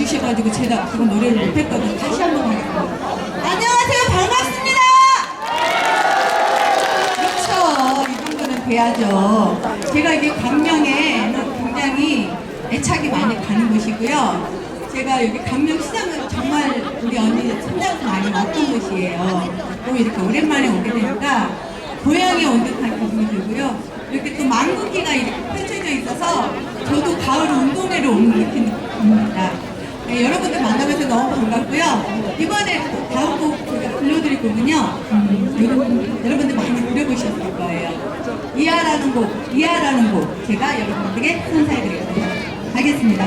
너무 질러주셔가지고 제가 지금 노래를 못했거든요. 다시 한번 하겠습니다. 안녕하세요. 반갑습니다. 그렇죠. 이 정도는 돼야죠. 제가 이게 광명에는 굉장히 애착이 많이 가는 곳이고요. 제가 여기 광명시장은 정말 우리 언니 손자도 많이 왔던 곳이에요. 또 이렇게 오랜만에 오게 되니까 고향에 온 듯한 기분이 들고요. 이렇게 또 망국기가 이렇게 펼쳐져 있어서 저도 가을 운동회를 온 느낌입니다. 네, 여러분들 만나면서 너무 반갑고요. 이번에 또 다음 곡 제가 들려드릴 곡은요. 음, 여러분, 여러분들 많이 들어보셨을 거예요. 이하라는 곡, 이하라는 곡 제가 여러분들에게 선사해드리겠습니다. 하겠습니다.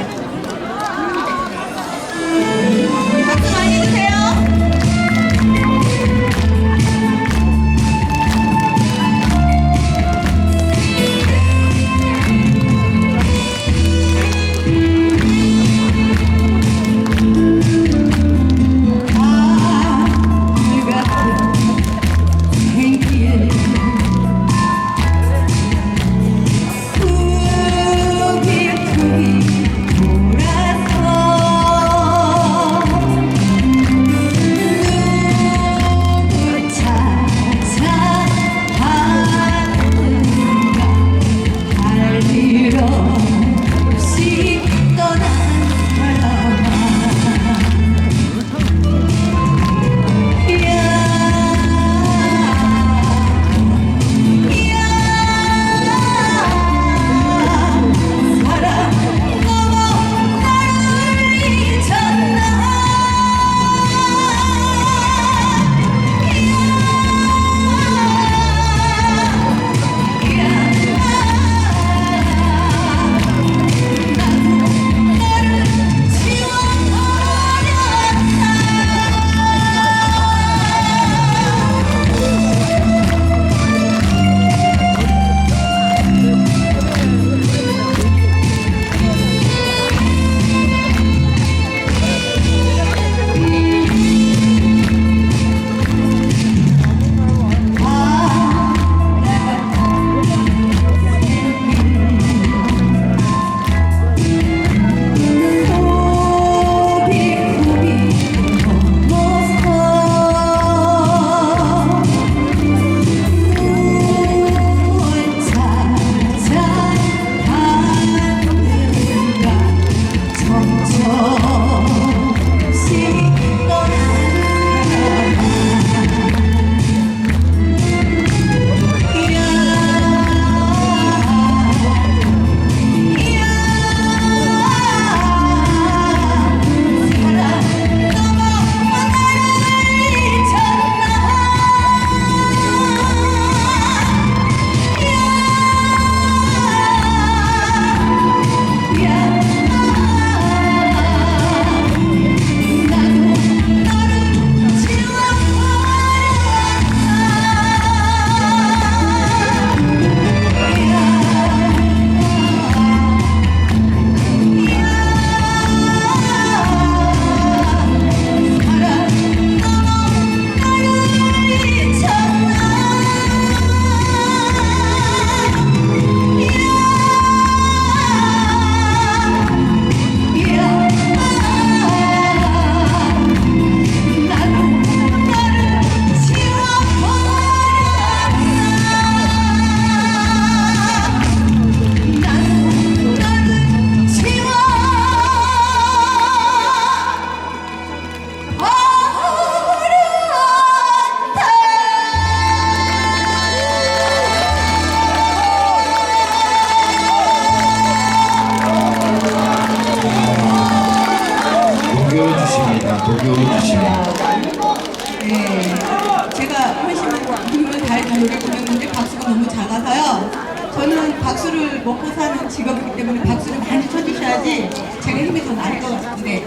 박수를 먹고 사는 직업이기 때문에 박수를 많이 쳐주셔야지 제가 힘이 더 나을 것 같은데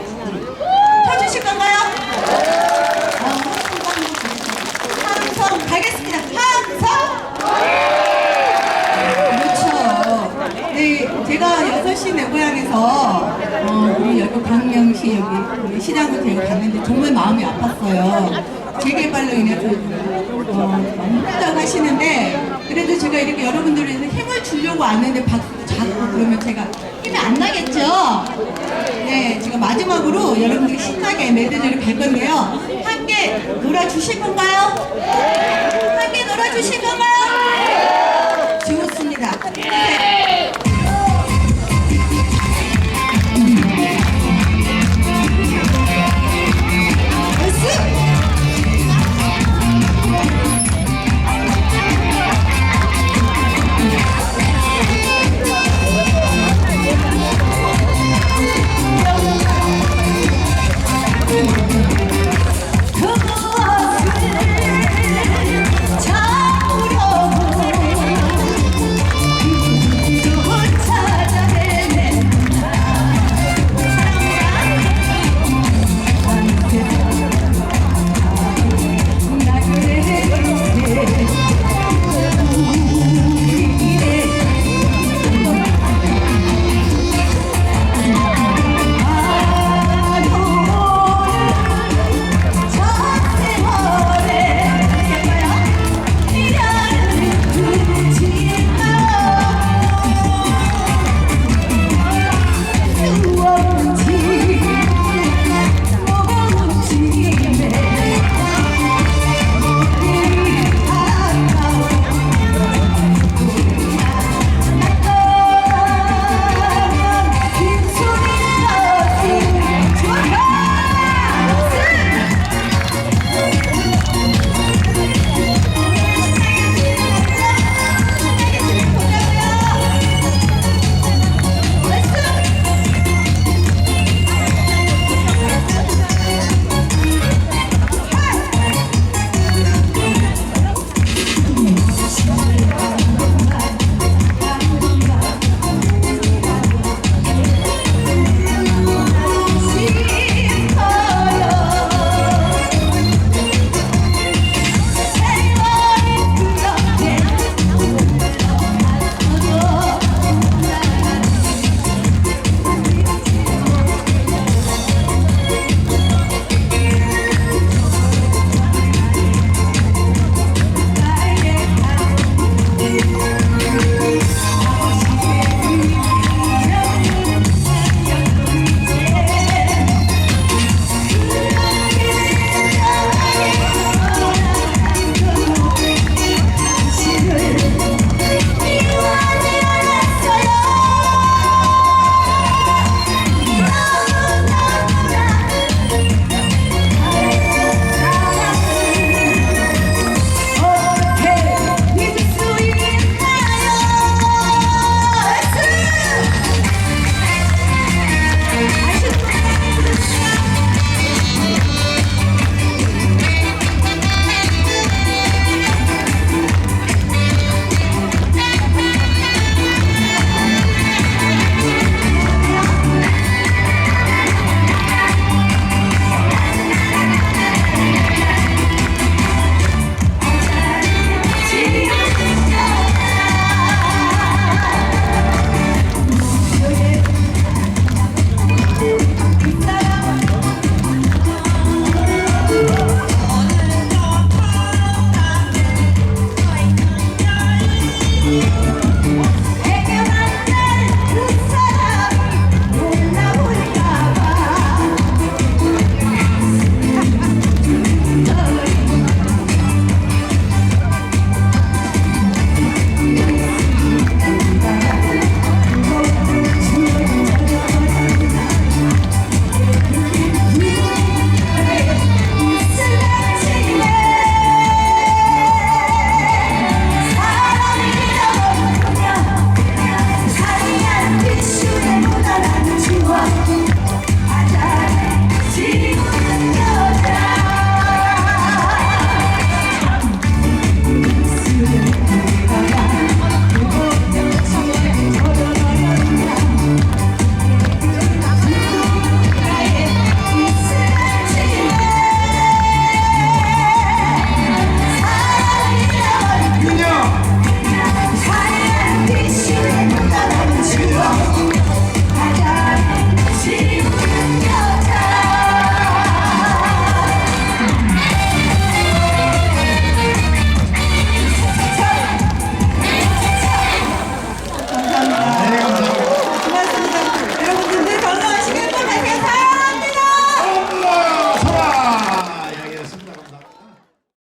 쳐주실 건가요? 어, 함성 가겠습니다. 함성! 그렇죠. 네, 제가 6시 내 고향에서 어, 우리 여기 광명시 여기 시장을 제가 갔는데 정말 마음이 아팠어요. 재개발로 인해서 어, 많이 힘들다고 하시는데 그래도 제가 이렇게 여러분들에 힘을 주려고 왔는데 박수 자꾸 그러면 제가 힘이 안 나겠죠? 네, 제가 마지막으로 여러분들이 신나게 멜로디를 갈 건데요. 함께 놀아주실 건가요? 함께 놀아주실 건가요? 좋습니다. 네.